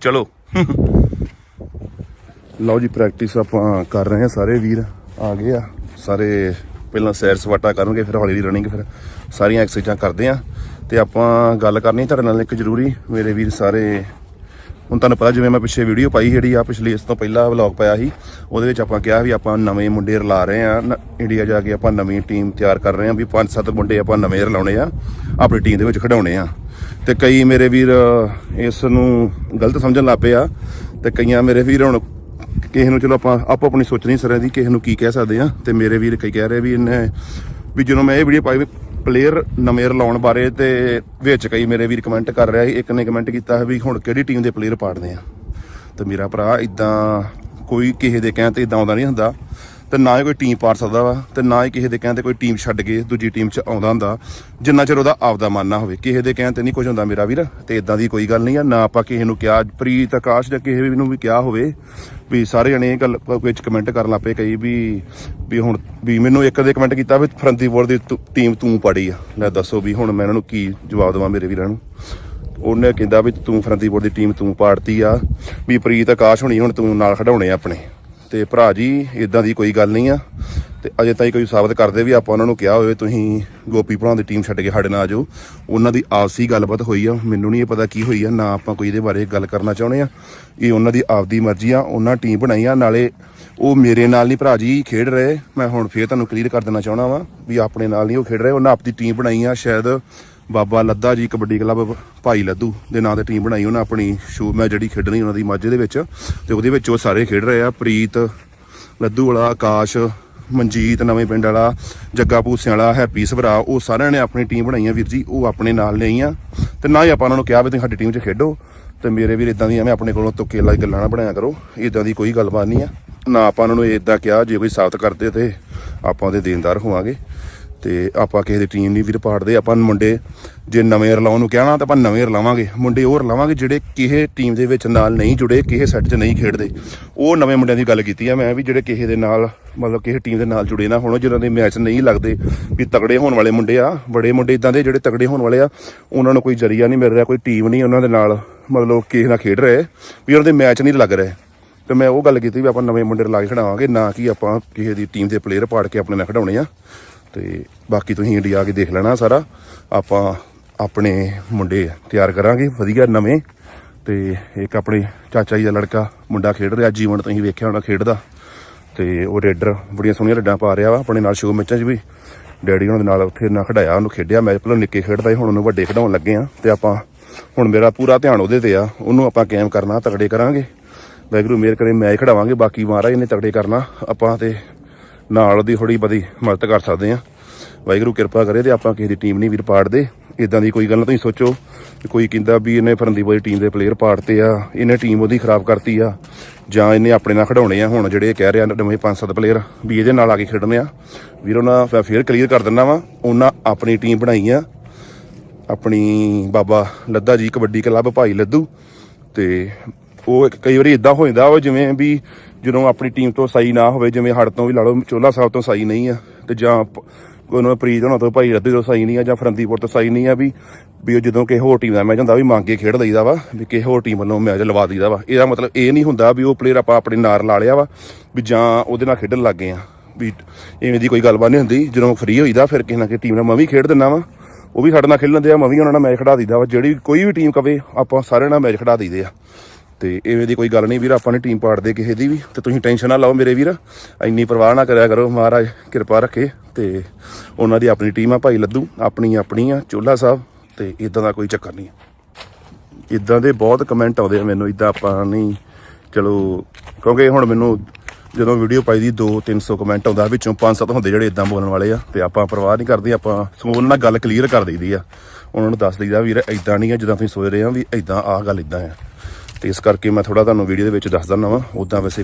ਚਲੋ। ਲਓ ਜੀ ਪ੍ਰੈਕਟਿਸ ਆਪਾਂ ਕਰ ਰਹੇ ਹਾਂ ਸਾਰੇ ਵੀਰ। ਆ ਗਏ ਆ। ਸਾਰੇ ਪਹਿਲਾਂ ਸੈਰ ਸਪਾਟਾ ਕਰਨਗੇ, ਫਿਰ ਹੌਲੀ ਹੌਲੀ ਰਨਿੰਗ ਫਿਰ ਸਾਰੀਆਂ ਐਕਸਰਸਾਈਜ਼ਾਂ ਕਰਦੇ ਆ ਤੇ ਆਪਾਂ ਗੱਲ ਕਰਨੀ ਤੁਹਾਡੇ ਨਾਲ ਇੱਕ ਜ਼ਰੂਰੀ, ਮੇਰੇ ਵੀਰ ਸਾਰੇ। ਹੁਣ ਤੁਹਾਨੂੰ ਪਤਾ ਜਿਵੇਂ ਮੈਂ ਪਿੱਛੇ ਵੀਡੀਓ ਪਾਈ ਜਿਹੜੀ ਆ, ਪਿਛਲੀ ਇਸ ਤੋਂ ਪਹਿਲਾਂ ਵਲੌਗ ਪਾਇਆ ਸੀ, ਉਹਦੇ ਵਿੱਚ ਆਪਾਂ ਕਿਹਾ ਵੀ ਆਪਾਂ ਨਵੇਂ ਮੁੰਡੇ ਰਲਾ ਰਹੇ ਆ ਇੰਡੀਆ ਜਾ ਕੇ ਆਪਾਂ ਨਵੀਂ ਟੀਮ ਤਿਆਰ ਕਰ ਰਹੇ ਆ ਵੀ ਪੰਜ ਸੱਤ ਮੁੰਡੇ ਆਪਾਂ ਨਵੇਂ ਰਲਾਉਣੇ ਆ, ਆਪਣੀ ਟੀਮ ਦੇ ਵਿੱਚ ਖਿਡਾਉਣੇ ਆ। ਤੇ ਕਈ ਮੇਰੇ ਵੀਰ ਇਸ ਨੂੰ ਗਲਤ ਸਮਝਣ ਲੱਗ ਪਏ ਆ ਤੇ ਕਈਆਂ ਮੇਰੇ ਵੀਰ ਹੁਣ ਕਿਸੇ ਨੂੰ ਚਲੋ ਆਪਾਂ ਆਪੋ ਆਪਣੀ ਸੋਚ ਨਹੀਂ ਸਰਾਂ ਦੀ ਕਿਸੇ ਨੂੰ ਕੀ ਕਹਿ ਸਕਦੇ ਆ ਤੇ ਮੇਰੇ ਵੀਰ ਕਈ ਕਹਿ ਰਹੇ ਵੀ ਇਹਨੇ ਵੀ ਜਦੋਂ ਮੈਂ ਇਹ ਵੀਡੀਓ ਪਾਈ ਵੀ ਪਲੇਅਰ ਨਵੇਂ ਲਾਉਣ ਬਾਰੇ ਤੇ ਵਿੱਚ ਕਈ ਮੇਰੇ ਵੀਰ ਕਮੈਂਟ ਕਰ ਰਿਹਾ ਸੀ, ਇੱਕ ਨੇ ਕਮੈਂਟ ਕੀਤਾ ਵੀ ਹੁਣ ਕਿਹੜੀ ਟੀਮ ਦੇ ਪਲੇਅਰ ਪਾੜਦੇ ਆ। ਤੇ ਮੇਰਾ ਭਰਾ ਇਦਾਂ ਕੋਈ ਕਿਸੇ ਦੇ ਕਹਿਣ ਤੇ ਇਦਾਂ ਆਉਂਦਾ ਨਹੀਂ ਹੁੰਦਾ। ਤੇ ਨਾ ਹੀ ਕੋਈ ਟੀਮ ਪਾੜ ਸਕਦਾ ਵਾ ਤੇ ਨਾ ਹੀ ਕਿਸੇ ਦੇ ਕਹਿਣ ਤੇ ਕੋਈ ਟੀਮ ਛੱਡ ਕੇ ਦੂਜੀ ਟੀਮ 'ਚ ਆਉਂਦਾ ਹੁੰਦਾ। ਜਿੰਨਾ ਚਿਰ ਉਹਦਾ ਆਪਦਾ ਮਨ ਨਾ ਹੋਵੇ। ਕਿਸੇ ਦੇ ਕਹਿਣ ਤੇ ਨਹੀਂ ਕੁਝ ਹੁੰਦਾ ਮੇਰਾ ਵੀਰ, ਤੇ ਇਦਾਂ ਦੀ ਕੋਈ ਗੱਲ ਨਹੀਂ ਆ। ਨਾ ਆਪਾਂ ਕਿਸੇ ਨੂੰ ਕਿਹਾ, ਪ੍ਰੀਤ, ਆਕਾਸ਼ ਜਾਂ ਕਿਸੇ ਵੀ ਨੂੰ ਵੀ ਕਿਹਾ ਹੋਵੇ ਵੀ ਸਾਰੇ ਜਣੇ ਇਹ ਗੱਲ ਵਿੱਚ ਕਮੈਂਟ ਕਰਨ ਲੱਪੇ ਕਈ ਵੀ ਵੀ ਹੁਣ, ਵੀ ਮੈਨੂੰ ਇੱਕ ਦੇ ਕਮੈਂਟ ਕੀਤਾ ਵੀ ਫਰੰਦੀਪੁਰ ਦੀ ਤੂੰ- ਟੀਮ ਤੂੰ ਪਾੜੀ ਆ। ਲੈ ਦੱਸੋ ਵੀ ਹੁਣ ਮੈਂ ਇਹਨਾਂ ਨੂੰ ਕੀ ਜਵਾਬ ਦੇਵਾਂ ਮੇਰੇ ਵੀਰਾਂ ਨੂੰ। ਉਹਨੇ ਕਹਿੰਦਾ ਵੀ ਤੂੰ ਫਰੰਦੀਪੁਰ ਦੀ ਟੀਮ ਤੂੰ ਪਾੜਤੀ ਆ, ਵੀ ਪ੍ਰੀਤ, ਆਕਾਸ਼ ਹੋਣੀ ਹੁਣ ਤੂੰ ਨਾਲ ਖੜਾਉਣੇ ਆ ਆਪਣੇ। ਤੇ ਭਰਾ ਜੀ ਇਦਾਂ ਦੀ ਕੋਈ ਗੱਲ ਨਹੀਂ ਆ। ਤੇ ਅਜੇ ਤਾਈਂ ਕੋਈ ਸਾਬਤ ਕਰਦੇ ਵੀ ਆਪਾਂ ਉਹਨਾਂ ਨੂੰ ਕਿਹਾ ਹੋਵੇ, ਤੁਸੀਂ ਗੋਪੀ ਭਰਾ ਦੀ ਟੀਮ ਛੱਡ ਕੇ ਸਾਡੇ ਨਾਲ ਆ ਜਾਓ। ਉਹਨਾਂ ਦੀ ਆਪਸੀ ਗੱਲਬਾਤ ਹੋਈ ਆ, ਮੈਨੂੰ ਨਹੀਂ ਇਹ ਪਤਾ ਕੀ ਹੋਈ ਆ, ਨਾ ਆਪਾਂ ਕੋਈ ਇਹਦੇ ਬਾਰੇ ਗੱਲ ਕਰਨਾ ਚਾਹੁੰਦੇ ਆ। ਇਹ ਉਹਨਾਂ ਦੀ ਆਪਦੀ ਮਰਜ਼ੀ ਆ, ਉਹਨਾਂ ਟੀਮ ਬਣਾਈ ਆ, ਨਾਲੇ ਉਹ ਮੇਰੇ ਨਾਲ ਨਹੀਂ ਭਰਾ ਜੀ ਖੇਡ ਰਹੇ। ਮੈਂ ਹੁਣ ਫੇਰ ਤੁਹਾਨੂੰ ਕਲੀਅਰ ਕਰ ਦੇਣਾ ਚਾਹਣਾ ਵਾਂ ਵੀ ਆਪਣੇ ਨਾਲ ਨਹੀਂ ਉਹ ਖੇਡ ਰਹੇ, ਉਹਨਾਂ ਆਪਦੀ ਟੀਮ ਬਣਾਈ ਆ, ਸ਼ਾਇਦ ਬਾਬਾ ਲੱਦਾ ਜੀ, ਕਬੱਡੀ ਕਲੱਬ ਭਾਈ ਲੱਦੂ ਦੇ ਨਾਂ ਤੇ ਟੀਮ ਬਣਾਈ ਉਹਨਾਂ ਆਪਣੀ ਸ਼ੋ ਮੈਂ ਜਿਹੜੀ ਖੇਡਣੀ ਉਹਨਾਂ ਦੀ ਮਾਝੇ ਦੇ ਵਿੱਚ ਤੇ ਉਹਦੇ ਵਿੱਚ ਉਹ ਸਾਰੇ ਖੇਡ ਰਹੇ ਆ। ਪ੍ਰੀਤ ਲੱਦੂ ਵਾਲਾ, ਆਕਾਸ਼, ਮਨਜੀਤ ਨਵੇਂ ਪਿੰਡ ਵਾਲਾ, ਜੱਗਾ ਭੂਸਿਆਂ ਵਾਲਾ, ਹੈਪੀ ਸਭਰਾ, ਉਹ ਸਾਰਿਆਂ ਨੇ ਆਪਣੀ ਟੀਮ ਬਣਾਈ ਆ ਵੀਰ ਜੀ, ਉਹ ਆਪਣੇ ਨਾਲ ਲਈ ਆ ਤੇ ਨਾ ਹੀ ਆਪਾਂ ਉਹਨਾਂ ਨੂੰ ਕਿਹਾ ਵੀ ਤੁਸੀਂ ਸਾਡੀ ਟੀਮ 'ਚ ਖੇਡੋ ਤੇ ਮੇਰੇ ਵੀਰ ਇਦਾਂ ਦੀ ਐਵੇਂ ਆਪਣੇ ਕੋਲੋਂ ਤੁੱਕੇ ਲਾਈ ਗੱਲਾਂ ਨਾ ਬਣਾਇਆ ਕਰੋ ਇਦਾਂ ਦੀ ਕੋਈ ਗੱਲਬਾਤ ਨਹੀਂ ਆ। ਨਾ ਆਪਾਂ ਉਹਨਾਂ ਨੂੰ ਇਦਾਂ ਕਿਹਾ, ਜੇ ਕੋਈ ਸਾਬਤ ਕਰਦੇ ਤੇ ਆਪਾਂ ਉਹਦੇ ਦੇਣਦਾਰ ਹੋਵਾਂਗੇ। ਤੇ ਆਪਾਂ ਕਿਸੇ ਦੀ ਟੀਮ ਨਹੀਂ ਵੀ ਪਾੜਦੇ, ਆਪਾਂ ਮੁੰਡੇ ਜੇ ਨਵੇਂ ਰਲਾਉਣ ਨੂੰ ਕਹਿਣਾ ਤਾਂ ਆਪਾਂ ਨਵੇਂ ਰਲਾਵਾਂਗੇ ਮੁੰਡੇ ਉਹ ਰਲਾਵਾਂਗੇ ਜਿਹੜੇ ਕਿਸੇ ਟੀਮ ਦੇ ਵਿੱਚ ਨਾਲ ਨਹੀਂ ਜੁੜੇ, ਕਿਸੇ ਸੈੱਟ 'ਚ ਨਹੀਂ ਖੇਡਦੇ। ਉਹ ਨਵੇਂ ਮੁੰਡਿਆਂ ਦੀ ਗੱਲ ਕੀਤੀ ਆ ਮੈਂ ਵੀ ਜਿਹੜੇ ਕਿਸੇ ਦੇ ਨਾਲ, ਮਤਲਬ ਕਿਸੇ ਟੀਮ ਦੇ ਨਾਲ ਜੁੜੇ ਨਾ ਹੋਣ, ਜਿਹਨਾਂ ਦੇ ਮੈਚ ਨਹੀਂ ਲੱਗਦੇ, ਵੀ ਤਗੜੇ ਹੋਣ ਵਾਲੇ ਮੁੰਡੇ ਆ, ਬੜੇ ਮੁੰਡੇ ਇਦਾਂ ਦੇ ਜਿਹੜੇ ਤਗੜੇ ਹੋਣ ਵਾਲੇ ਆ, ਉਹਨਾਂ ਨੂੰ ਕੋਈ ਜਰੀਆ ਨਹੀਂ ਮਿਲ ਰਿਹਾ, ਕੋਈ ਟੀਮ ਨਹੀਂ ਉਹਨਾਂ ਦੇ ਨਾਲ, ਮਤਲਬ ਕਿਸੇ ਨਾਲ ਖੇਡ ਰਹੇ, ਵੀ ਉਹਨਾਂ ਦੇ ਮੈਚ ਨਹੀਂ ਲੱਗ ਰਹੇ। ਤੇ ਮੈਂ ਉਹ ਗੱਲ ਕੀਤੀ ਵੀ ਆਪਾਂ ਨਵੇਂ ਮੁੰਡੇ ਲਾ ਕੇ ਖੜਾਵਾਂਗੇ, ਨਾ ਕਿ ਆਪਾਂ ਕਿਸੇ ਦੀ ਟੀਮ ਦੇ ਪਲੇਅਰ ਪਾੜ ਕੇ ਆਪਣੇ ਨਾਲ ਖੜਾਉਣੇ ਆ। ਤੇ ਬਾਕੀ ਤੁਸੀਂ ਇੰਡੀਆ ਆ ਕੇ ਦੇਖ ਲੈਣਾ ਸਾਰਾ। ਆਪਾਂ ਆਪਣੇ ਮੁੰਡੇ ਤਿਆਰ ਕਰਾਂਗੇ, ਵਧੀਆ ਨਵੇਂ। ਤੇ ਇੱਕ ਆਪਣੇ ਚਾਚਾ ਜੀ ਦਾ ਲੜਕਾ, ਮੁੰਡਾ ਖੇਡ ਰਿਹਾ, ਜੀਵਨ ਤੁਸੀਂ ਵੇਖਿਆ ਹੋਣਾ ਖੇਡਦਾ। ਤੇ ਉਹ ਰੇਡਰ ਬੜੀਆਂ ਸੋਹਣੀਆਂ ਰੱਡਾਂ ਪਾ ਰਿਹਾ ਵਾ, ਆਪਣੇ ਨਾਲ ਸ਼ੋ ਮੈਚਾਂ 'ਚ ਵੀ। ਡੈਡੀ ਉਹਨਾਂ ਦੇ ਨਾਲ ਉੱਥੇ ਨਾ ਖੜਾਇਆ ਉਹਨੂੰ ਖੇਡਿਆ ਮੈਚ ਪਹਿਲਾਂ ਨਿੱਕੇ ਖੇਡਦਾ ਸੀ, ਹੁਣ ਉਹਨੂੰ ਵੱਡੇ ਖਿਡਾਉਣ ਲੱਗੇ ਆ। ਤੇ ਆਪਾਂ ਹੁਣ ਮੇਰਾ ਪੂਰਾ ਧਿਆਨ ਉਹਦੇ ਤੇ ਆ, ਉਹਨੂੰ ਆਪਾਂ ਕਾਇਮ ਕਰਨਾ, ਤਗੜੇ ਕਰਾਂਗੇ। ਵਾਹਿਗੁਰੂ ਮਿਹਰ ਕਰੇ ਮੈਚ ਖੜਾਵਾਂਗੇ ਬਾਕੀ ਮਹਾਰਾਜ ਨੇ ਤਗੜੇ ਕਰਨਾ। ਆਪਾਂ ਤੇ ਨਾਲ ਉਹਦੀ ਥੋੜੀ ਬਦੀ ਮਦਦ ਕਰ ਸਕਦੇ ਆ ਵਾਹਿਗੁਰੂ ਕਿਰਪਾ ਕਰੇ ਤੇ ਆਪਾਂ ਕਿਸੇ ਦੀ ਟੀਮ ਨਹੀਂ ਵੀਰ ਪਾੜਦੇ ਇਦਾਂ ਦੀ ਕੋਈ ਗੱਲ ਨਾ ਤੁਸੀਂ ਸੋਚੋ ਕੋਈ ਕਹਿੰਦਾ ਵੀ ਇਹਨੇ ਫਰੰਦੀਪੁਰ ਦੀ ਟੀਮ ਦੇ ਪਲੇਅਰ ਪਾੜਤੇ ਆ, ਇਹਨੇ ਟੀਮ ਉਹਦੀ ਖਰਾਬ ਕਰਤੀ ਆ, ਜਾਂ ਇਹਨੇ ਆਪਣੇ ਨਾਲ ਖੜਾਉਣੇ ਆ। ਹੁਣ ਜਿਹੜੇ ਕਹਿ ਰਹੇ ਆ ਨਵੇਂ ਪੰਜ ਸੱਤ ਪਲੇਅਰ ਵੀ ਇਹਦੇ ਨਾਲ ਆ ਕੇ ਖੇਡਣੇ ਆ। ਵੀਰ, ਉਹਨਾਂ ਮੈਂ ਫੇਰ ਕਲੀਅਰ ਕਰ ਦਿੰਦਾ ਵਾਂ, ਉਹਨਾਂ ਆਪਣੀ ਟੀਮ ਬਣਾਈ ਆ। ਆਪਣੀ ਬਾਬਾ ਲੱਦਾ ਜੀ ਕਬੱਡੀ ਕਲੱਬ, ਭਾਈ ਲੱਦੂ। ਤੇ ਉਹ ਕਈ ਵਾਰੀ ਇਦਾਂ ਹੋ ਜਾਂਦਾ ਉਹ ਜਿਵੇਂ ਵੀ ਜਦੋਂ ਆਪਣੀ ਟੀਮ ਤੋਂ ਸਹੀ ਨਾ ਹੋਵੇ, ਜਿਵੇਂ ਹੜ ਤੋਂ ਵੀ ਲਾ ਲਓ ਚੋਲਾ ਸਾਹਿਬ ਤੋਂ ਸਹੀ ਨਹੀਂ ਆ, ਤੇ ਜਾਂ ਪ- ਉਹਨਾਂ ਪ੍ਰੀਤ ਹੋਣਾ ਤੋਂ ਭਾਈ ਰੱਦੀ ਤੋਂ ਸਹੀ ਨਹੀਂ ਆ, ਜਾਂ ਫਰੰਦੀਪੁਰ ਤੋਂ ਸਹੀ ਨਹੀਂ ਆ ਵੀ ਵੀ ਉਹ ਜਦੋਂ ਕਿਸੇ ਹੋਰ ਟੀਮ ਦਾ ਮੈਚ ਹੁੰਦਾ, ਵੀ ਮੰਗ ਕੇ ਖੇਡ ਲਈਦਾ ਵਾ, ਵੀ ਕਿਸੇ ਹੋਰ ਟੀਮ ਵੱਲੋਂ ਮੈਚ ਲਵਾ ਦਈਦਾ ਵਾ। ਇਹਦਾ ਮਤਲਬ ਇਹ ਨਹੀਂ ਹੁੰਦਾ ਵੀ ਉਹ ਪਲੇਅਰ ਆਪਾਂ ਆਪਣੇ ਨਾਲ ਲਾ ਲਿਆ ਵਾ, ਵੀ ਜਾਂ ਉਹਦੇ ਨਾਲ ਖੇਡਣ ਲੱਗ ਗਏ ਆ। ਵੀ ਇਵੇਂ ਦੀ ਕੋਈ ਗੱਲਬਾਤ ਨਹੀਂ ਹੁੰਦੀ, ਜਦੋਂ ਫ੍ਰੀ ਹੋਈਦਾ, ਫਿਰ ਕਿਸੇ ਨਾ ਕਿਸੇ ਟੀਮ ਨਾਲ ਮੈਂ ਵੀ ਖੇਡ ਦਿੰਦਾ ਵਾ। ਉਹ ਵੀ ਸਾਡੇ ਨਾਲ ਖੇਡ ਲੈਂਦੇ ਆ, ਮੈਂ ਵੀ ਉਹਨਾਂ ਨਾਲ ਮੈਚ ਖੜਾ ਦਈਦਾ ਵਾ। ਜਿਹੜੀ ਕੋਈ ਵੀ ਟੀਮ ਕਵੇ, ਆਪਾਂ ਸਾਰਿਆਂ ਨਾਲ ਮੈਚ ਖੜਾ ਦਈਦੇ ਆ। ਤੇ ਐਵੇਂ ਦੀ ਕੋਈ ਗੱਲ ਨਹੀਂ ਵੀਰ, ਆਪਾਂ ਨੇ ਟੀਮ ਪਾੜਦੇ ਕਿਸੇ ਦੀ ਵੀ, ਤੇ ਤੁਸੀਂ ਟੈਨਸ਼ਨ ਨਾ ਲਓ ਮੇਰੇ ਵੀਰ, ਇੰਨੀ ਪਰਵਾਹ ਨਾ ਕਰਿਆ ਕਰੋ ਮਹਾਰਾਜ, ਕਿਰਪਾ ਰੱਖੇ, ਤੇ ਉਹਨਾਂ ਦੀ ਆਪਣੀ ਟੀਮ ਆ ਭਾਈ ਲੱਦੂ, ਆਪਣੀ ਆਪਣੀ ਆ ਚੋਲਾ ਸਾਹਿਬ, ਤੇ ਇਦਾਂ ਦਾ ਕੋਈ ਚੱਕਰ ਨਹੀਂ। ਇਦਾਂ ਦੇ ਬਹੁਤ ਕਮੈਂਟ ਆਉਂਦੇ ਆ ਮੈਨੂੰ ਇਦਾਂ ਆਪਾਂ ਨਹੀਂ, ਚਲੋ, ਕਿਉਂਕਿ ਹੁਣ ਮੈਨੂੰ ਜਦੋਂ ਵੀਡੀਓ ਪਾਈ ਦੀ 2 300 ਕਮੈਂਟ ਆਉਂਦਾ, ਵਿੱਚੋਂ 5-7 ਹੁੰਦੇ ਜਿਹੜੇ ਇਦਾਂ ਬੋਲਣ ਵਾਲੇ ਆ, ਤੇ ਆਪਾਂ ਪਰਵਾਹ ਨਹੀਂ ਕਰਦੇ, ਆਪਾਂ ਸਗੋਂ ਨਾਲ ਗੱਲ ਕਲੀਅਰ ਕਰ ਦਈਦੀ ਆ। ਉਹਨਾਂ ਨੂੰ ਦੱਸ ਦਈਦਾ, ਵੀਰ ਇਦਾਂ ਨਹੀਂ ਆ, ਜਿੱਦਾਂ ਤੁਸੀਂ ਸੋਚ ਰਹੇ ਆ ਵੀ ਇਦਾਂ ਆਹ ਗੱਲ ਇਦਾਂ ਆ। ਤੇ ਇਸ ਕਰਕੇ ਮੈਂ ਥੋੜਾ ਤੁਹਾਨੂੰ ਵੀਡੀਓ ਦੇ ਵਿੱਚ ਦੱਸ ਦਿੰਦਾ ਵਾਂ ਉਦਾਂ ਵੈਸੇ